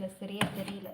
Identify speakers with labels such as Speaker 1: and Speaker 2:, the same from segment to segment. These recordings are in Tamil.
Speaker 1: தெரியல சரியாக தெரியல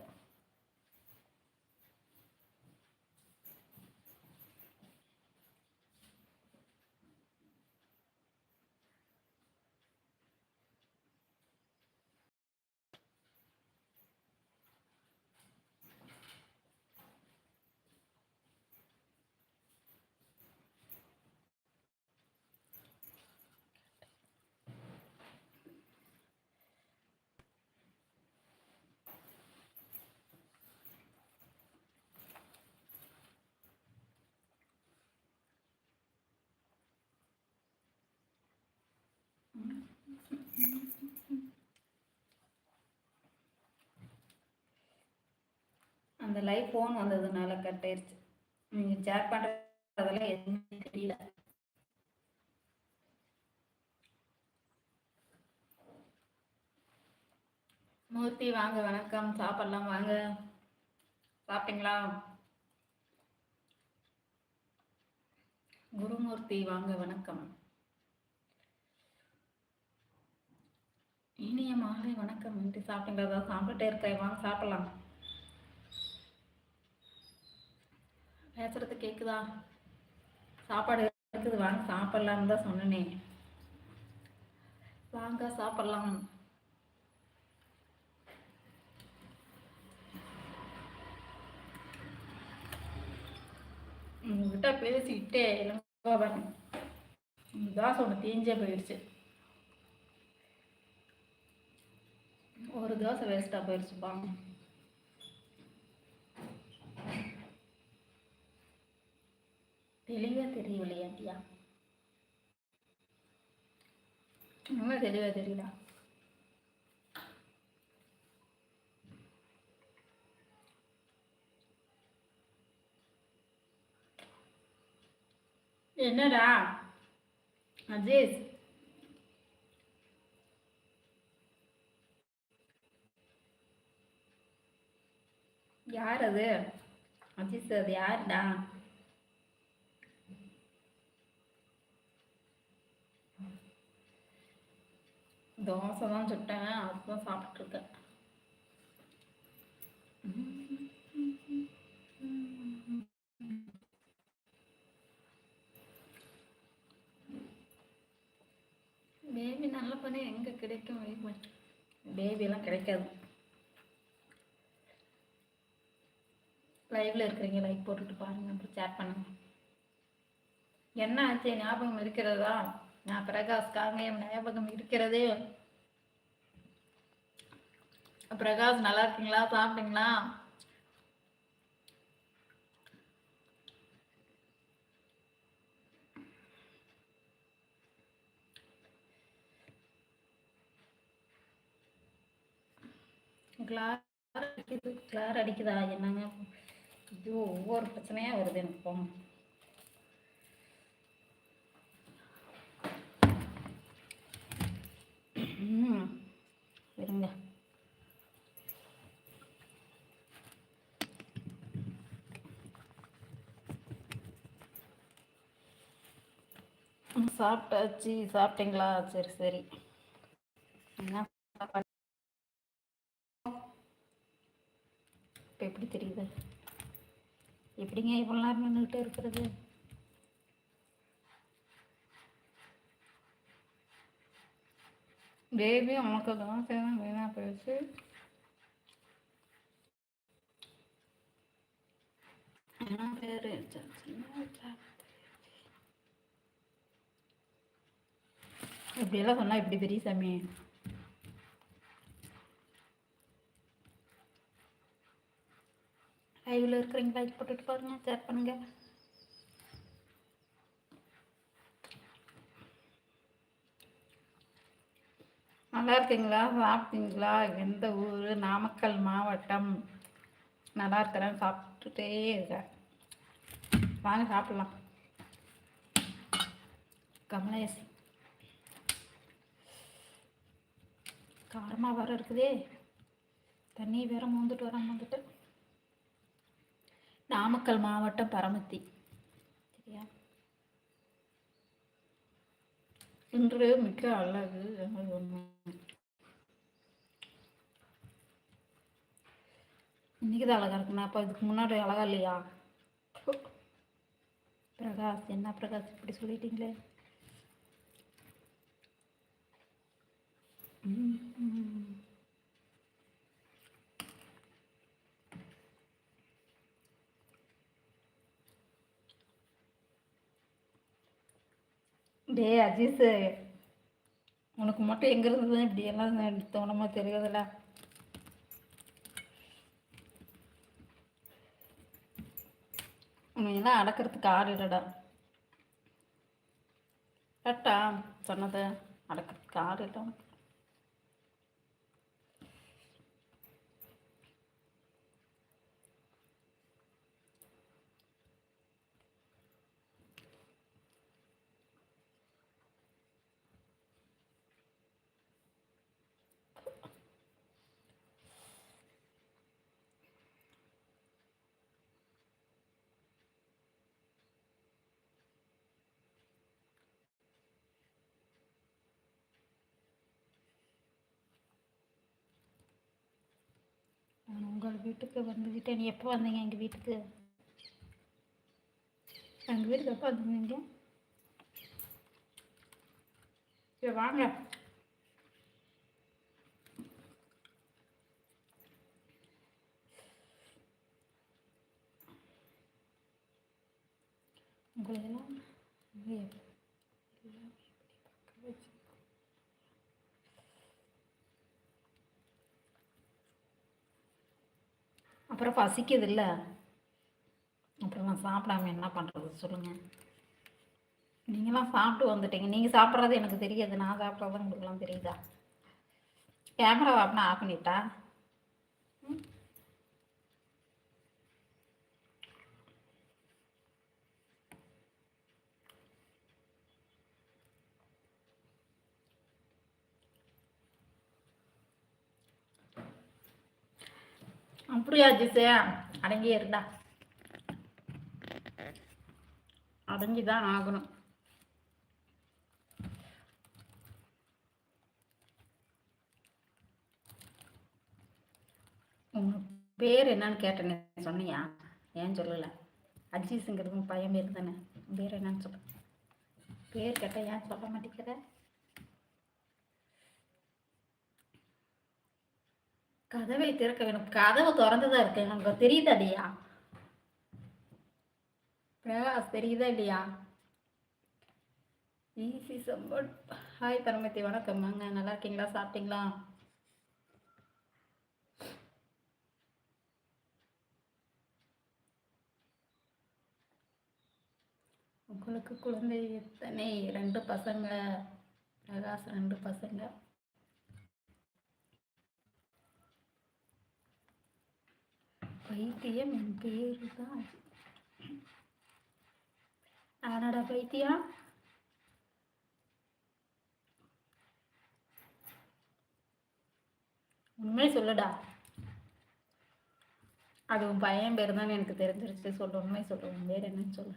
Speaker 1: அந்த லைவ் ஃபோன் வந்ததுனால கட் ஆயிடுச்சு நீங்கள் சேட் பண்ணுறதெல்லாம் எதுவுமே தெரியல. மூர்த்தி வாங்க வணக்கம். சாப்பிடலாம் வாங்க. சாப்பிட்டீங்களா? குருமூர்த்தி வாங்க வணக்கம். இனிய மாலை வணக்கம். இன்ட்டு சாப்பிட்டீங்களா? சாப்பிட்டுட்டே இருக்கேன். வாங்க சாப்பிடலாம். பேசுறது கேக்குதா? சாப்பாடு இருக்குது வாங்க சாப்பிடலாம்னு தான் சொன்னனே. வாங்க சாப்பிடலாம். உங்ககிட்ட பேசிக்கிட்டே இளங்கோவன் தோசை ஒன்று தீஞ்சே போயிடுச்சு. ஒரு தோசை வேஸ்ட்டாக போயிடுச்சுப்பாங்க தெளிவாக தெரியலையாட்டியா இன்னும் தெளிவாக தெரியல. என்னடா? அஜேஷ் யார் அது? அஜித் அது யாருடா? தோசை தான் சுட்டேன் அதுதான் சாப்பிட்ருக்கேன் பேபி நல்ல பண்ணி எங்கே கிடைக்கும் பேபியெல்லாம் கிடைக்காது. லைவ்ல இருக்கிறீங்க லைக் போட்டுட்டு பாருங்க அப்புறம் சேட் பண்ணுங்க. என்ன ஆச்சு? ஞாபகம் இருக்கிறதா? நான் பிரகாஷ் காங்கேயம் ஞாபகம் இருக்கிறதே பிரகாஷ் நல்லா இருக்கீங்களா? சாப்பிட்டீங்களா? கிளார் அடிக்குது. கிளார் அடிக்குதா? என்னங்க? இது ஒவ்வொரு பிரச்சனையா வருது எனக்கு போங்க இருங்க ம், சாப்பிட்டாச்சு சாப்பிட்டீங்களா சரி சரி. என்ன இப்போ எப்படி தெரியுது? எப்படிங்க இவ்வளோ நேரம் நின்றுட்டு இருக்கிறது? பேபி உனக்கு தான் சேதம் வீணாக போயிடுச்சு. என்ன பேர்? இப்படியெல்லாம் சொன்னால் இப்படி பெரிய சாமி. லைவில் இருக்கிறீங்க லைக் போட்டுட்டு பாருங்க ஷேர் பண்ணுங்க. நல்லா இருக்கீங்களா? சாப்பிட்டீங்களா? எந்த ஊர்? நாமக்கல் மாவட்டம். நல்லா இருக்கிறேன் சாப்பிட்டுட்டே இருக்கேன். வாங்க சாப்பிட்லாம். கமலேஷ். காரமாக வர இருக்குதே. தண்ணி வேற மோந்துட்டு வர வந்துட்டு நாமக்கல் மாவட்டம் பரமத்தி. சரியா? இன்று மிக அழகு இன்னைக்கு தான் அழகாக இருக்குண்ணா. அப்போ இதுக்கு முன்னாடி அழகா இல்லையா? பிரகாஷ் என்ன பிரகாஷ் இப்படி சொல்லிட்டீங்களே? டே டேய் அஜீஸ் உனக்கு மட்டும் எங்கேருந்து தான் இப்படி எல்லாம் தோணமா தெரியுதுல்ல. உன்னையெல்லாம் அடக்கிறதுக்கு ஆள் இல்லைடா. கரெக்டா சொன்னது அடக்கிறதுக்கு ஆள் இல்லை உனக்கு. நான் உங்கள் வீட்டுக்கு வந்துக்கிட்டேன் நீ எப்போ வந்தீங்க எங்கள் வீட்டுக்கு? எங்கள் வீட்டுக்கு எப்போ வந்தீங்க சரி வாங்க. உங்களெல்லாம் இங்கே எல்லாம் எப்படி பார்க்க வச்சு அப்புறம் பசிக்குது இல்லை அப்புறம் நான் சாப்பிடாம என்ன பண்ணுறது சொல்லுங்கள் நீங்களாம் சாப்பிட்டு வந்துட்டீங்க. நீங்கள் சாப்பிட்றது எனக்கு தெரியாது. நான் சாப்பிட்றது உங்களுக்குலாம் தெரியுதா? கேமரா அப்படின்னா ஆஃப் பண்ணிட்டா ம்? அப்படியா ஜிசே அடங்கியே இருந்தா. அடங்கிதான் ஆகணும். உங்க பேர் என்னன்னு கேட்டேன்னு சொன்னியா? ஏன் சொல்லலை? அஜீஸுங்கிறது உன் பையன் பேர் தானே. பேர் என்னன்னு சொல்ல பேர் கேட்டால் ஏன் சொல்ல மாட்டேங்கிற? கதவை திறக்க வேணும். கதவு திறந்துதான் இருக்கு எனக்கு தெரியுதா இல்லையா? பிரகாஷ் தெரியுதா இல்லையா? ஈஸி சம்பட் ஹாய் பரமத்தி. வணக்கம். வாங்க நல்லா இருக்கீங்களா? சாப்பிட்டீங்களா? உங்களுக்கு குழந்தை எத்தனை? ரெண்டு பசங்க. பிரகாஷ் ரெண்டு பசங்க. பைத்தியம் என் பேரு தான் ஆனாடா பைத்தியம் உண்மையை சொல்லுடா. அது உன் பையன் பேர் தான் எனக்கு தெரிஞ்சிருச்சு. சொல்லு உண்மை சொல்லு. உன் பேர் என்னன்னு சொல்லு.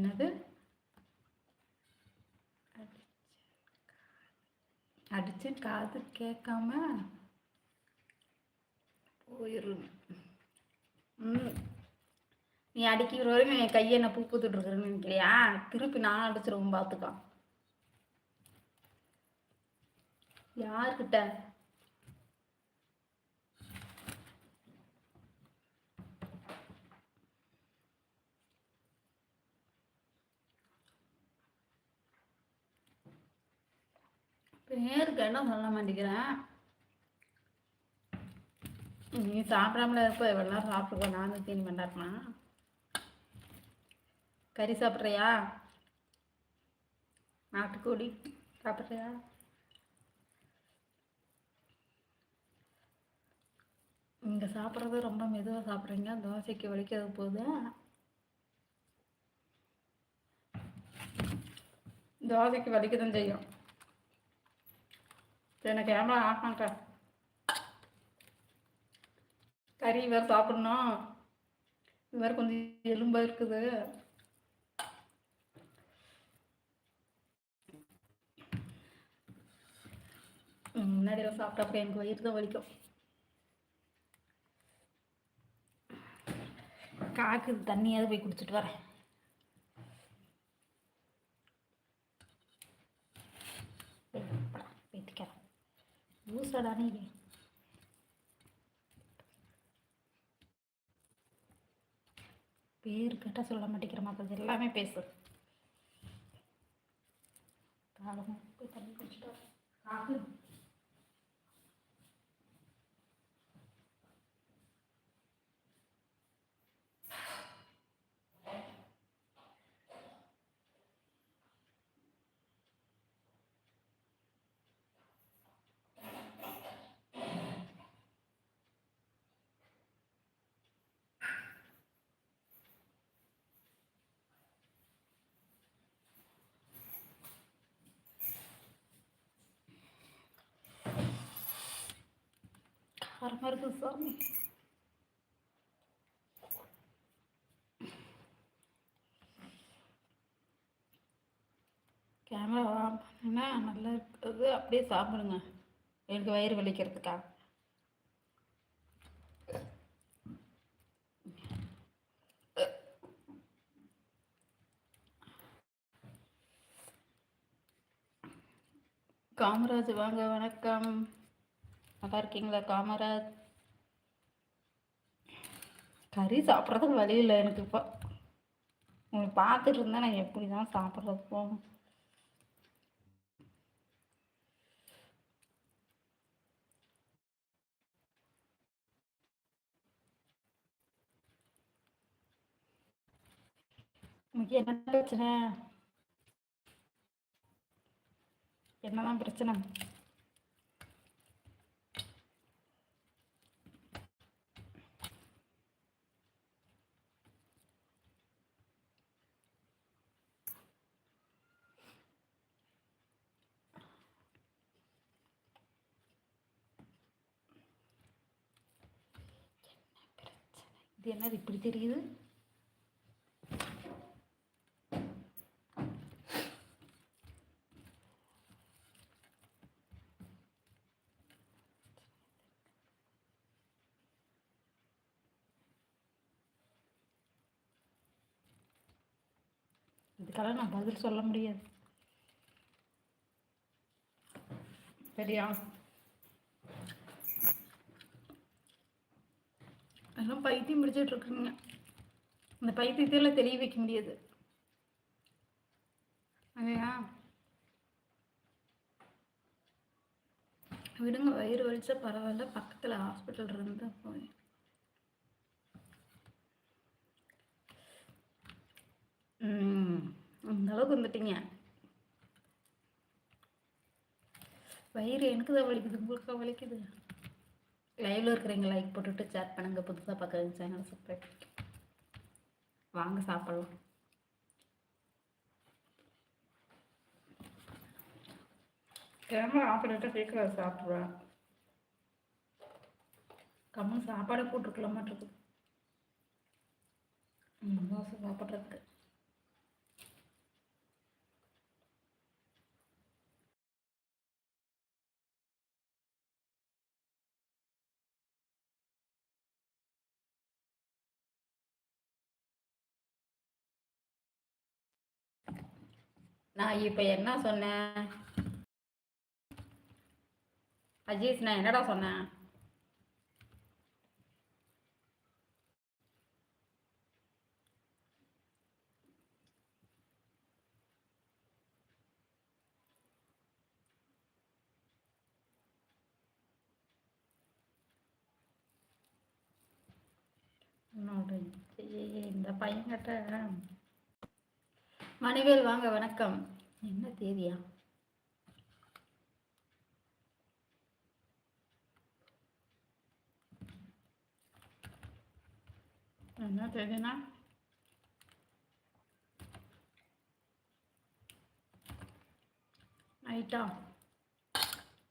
Speaker 1: என்னது? அடிச்சு காது கேட்காம போயிடும் ம். நீ அடிக்கிற வரைக்கும் என் கையை என்ன பூ பூத்துட்டு நினைக்கிறியா? திருப்பி நான் அடிச்சிருவோம் பார்த்துக்கான் யார்கிட்ட? பேருக்கு என்ன சொல்ல மாட்டேங்கிறேன். நீ சாப்பிடாமல இருப்ப இவெல்லாம் சாப்பிடுவ நான் தீனி பண்ணாருமா கறி சாப்பிட்றியா? நாட்டுக்கோழி சாப்பிட்றியா? நீங்கள் சாப்பிட்றது ரொம்ப மெதுவாக சாப்பிட்றீங்க தோசைக்கு வலிக்கிறது போகுது தோசைக்கு வலிக்க தான் செய்யும். சரி நான் கேமரா ஆஃப் பண்ணுறேன் கறி வேறு சாப்பிட்ணும். இது வேறு கொஞ்சம் எலும்பாக இருக்குது. முன்னாடியெல்லாம் சாப்பிட்டா எனக்கு வயிறு தான் வலிக்கும். காக்கு தண்ணியாவது போய் குடிச்சிட்டு வரேன். ஊசடானே பேர் கேட்டால் சொல்ல மாட்டேங்கிற மக்கள் எல்லாமே பேசு. காலமும் போய் தண்ணி குடிச்சிட்டு வரேன். காக்கு காரமாக இருக்குது சாமி. கேமரா ஆன் பண்ணினா நல்லா இருக்குது. அப்படியே சாப்பிடுங்க. எனக்கு வயிறு வலிக்கிறதுக்காக காமராஜ் வாங்க வணக்கம். நல்லா இருக்கீங்களா காமராஜ்? கறி சாப்பிட்றதுக்கு வழி இல்லை எனக்கு இப்போ. உங்களை பார்த்துட்டு இருந்தேன் நான் எப்படி தான் சாப்பிட்றது போகும். என்ன பிரச்சனை? என்னதான் பிரச்சனை? இது என்னது இப்படி தெரியுது? இதுக்கெல்லாம் நான் பதில் சொல்ல முடியாது. சரியா? எல்லாம் பைத்தியம் பிடிச்சிட்டு இருக்குங்க. இந்த பைத்தியத்தில் தெரிய வைக்க முடியாது. அதையா விடுங்க வயிறு வலிச்சா பரவாயில்ல. பக்கத்தில் ஹாஸ்பிட்டல் இருந்து போய் ம் அந்த அளவுக்கு வந்துட்டீங்க. வயிறு எனக்கு தான் வலிக்குது உங்களுக்கு வலிக்குது? லைவ்ல இருக்கிறவங்க லைக் போட்டுட்டு சேட் பண்ணுங்க. புதுசாக பார்க்குறவங்க சேனல் சப்ஸ்கிரைப் வாங்க சாப்பிடலாம். கேமரா ஆஃப் பண்ணிட்டு சீக்கிரம் சாப்பிட்ருவேன் கம்மன் சாப்பாடே போட்டிருக்கலாம் மாட்டிருக்கு ம் தோசை சாப்பிட்றதுக்கு. நான் இப்போ என்ன சொன்னேன் அஜீஸ் நான் என்னடா சொன்னேன் இந்த பையன்கிட்ட மணிவேல் வாங்க வணக்கம். என்ன தேதியா? என்ன தேதினா? நைட்டா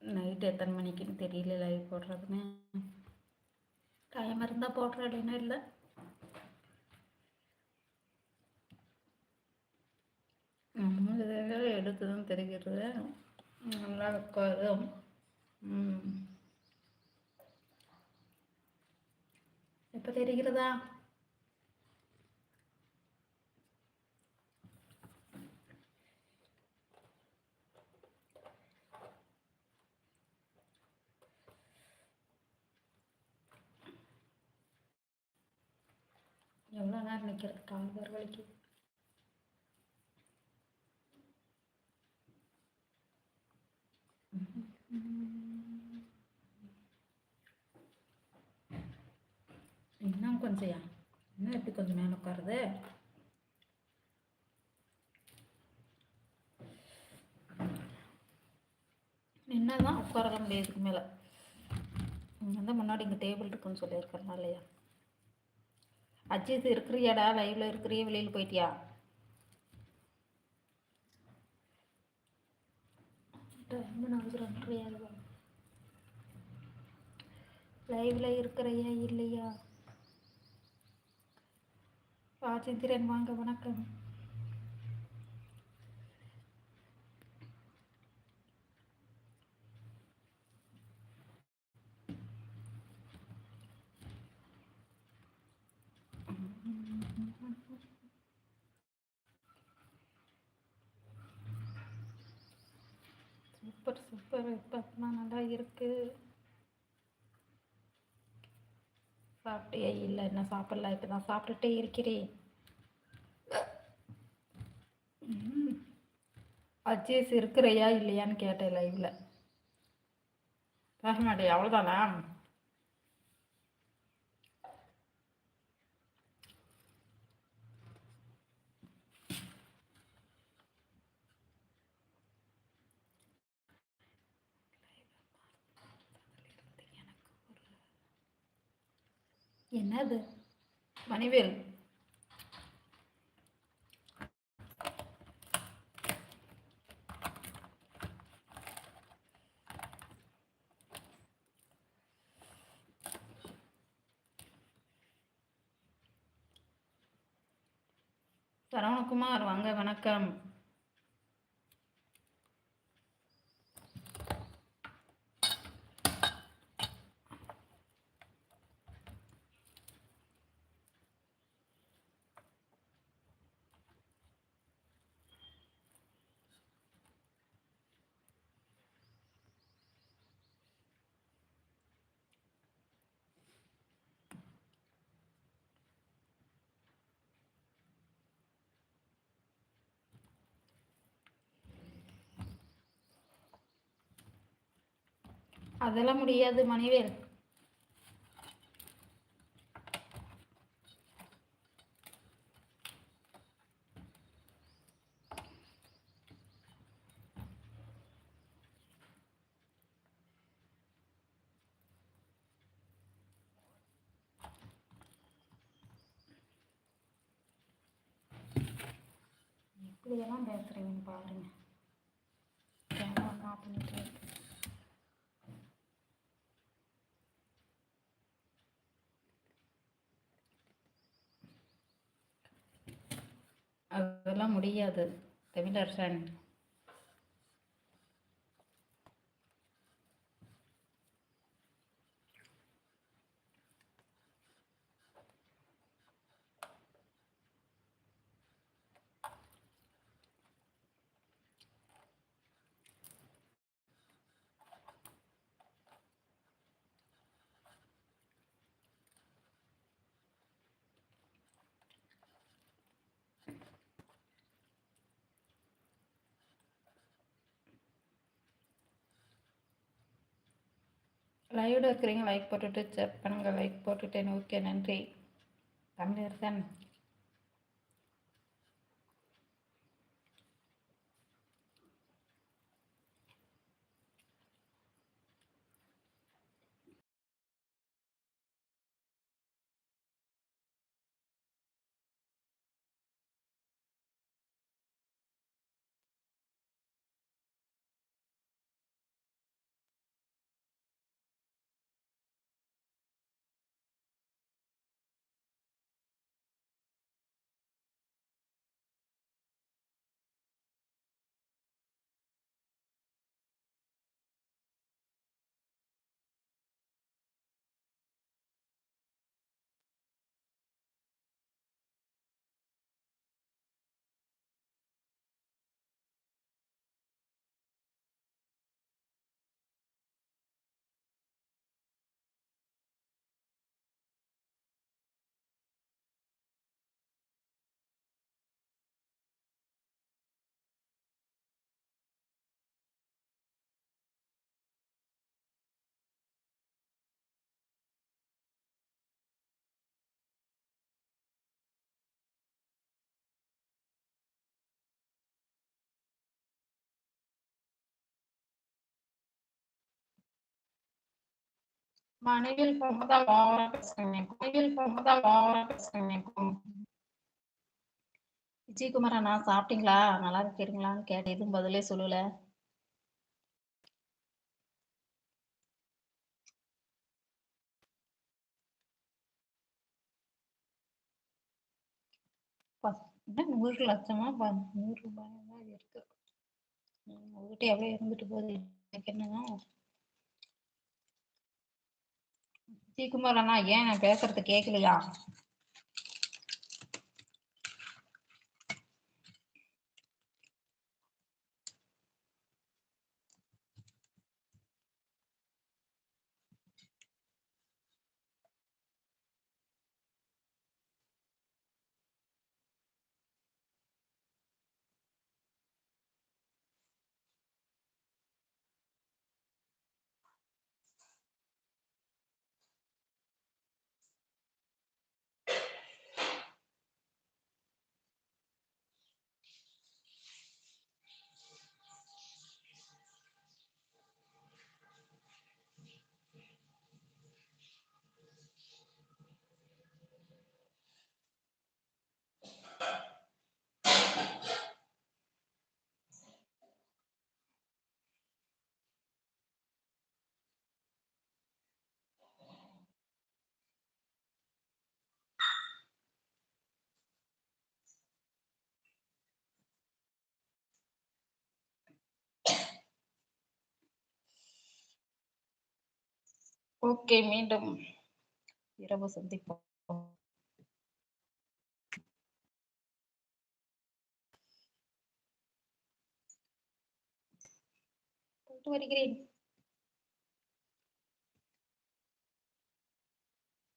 Speaker 1: நைட் எத்தனை மணிக்குன்னு தெரியல லைவ் போடுறதுன்னு. டைம் இருந்தால் போடுற இல்லைன்னா இல்லை. நம்ம எடுத்து தான் தெரிகிறது. நல்லா உட்காரும். இப்போ தெரிகிறதா? எவ்வளோ நேரம் நிற்கிறது கால் வலிக்கு இன்னும் கொஞ்சம் இன்னும் எப்படி கொஞ்சம் மேலே உட்காருது. நின்னதான் தான் உட்கார முடியாதுக்கு மேலே? இங்கே வந்து முன்னாடி இங்கே டேபிள் இருக்குன்னு சொல்லியிருக்கிறனா இல்லையா? அஜித் இருக்கிறியாடா? லைவ்ல இருக்கிறியே வெளியில் போயிட்டியா? லைவ்ல இருக்கிறையா இல்லையா? ராஜேந்திரன் வாங்க வணக்கம். வெப்பமாக நல்லா இருக்குது சாப்பிட்டியா இல்லை? என்ன சாப்பிடல? இப்போ தான் சாப்பிட்டுட்டே இருக்கிறேன். அஜேஸ் இருக்கிறையா இல்லையான்னு கேட்டேன் லைவில் பேச மாட்டேன் அவ்வளோதானா என்னது? மணிவேல். சரவணகுமார் வாங்க வணக்கம். அதெல்லாம் முடியாது மணிவேல். எப்படியெல்லாம் பேசுகிறீங்க பாருங்கள் கேமரா ஆஃப் பண்ணிட்டு அதெல்லாம் முடியாது. தமிழரசன் லைவில் இருக்கிறீங்க லைக் போட்டுட்டு செக் பண்ணுங்கள் லைக் போட்டுட்டேன் ஓகே நன்றி. தமிழரசன். மனைவியில் போகதான் ஓவரா பேசுறீங்க மனைவியில் போகும்போது ஓவரா பேசுறீங்க விஜயகுமார் அண்ணா சாப்பிட்டீங்களா? நல்லா இருக்கிறீங்களான்னு கேட்டேன். எதுவும் பதிலே சொல்லல. நூறு லட்சமா? நூறு ரூபாய்? தான் இருக்கு உங்ககிட்ட எவ்வளவு இருந்துட்டு போகுது. எனக்கு என்னன்னா விஜயகுமார் அண்ணா ஏன் நான் பேசுறது கேட்கலையா ஓகே மீண்டும் இரவு சந்திப்போம். வருகிறேன்.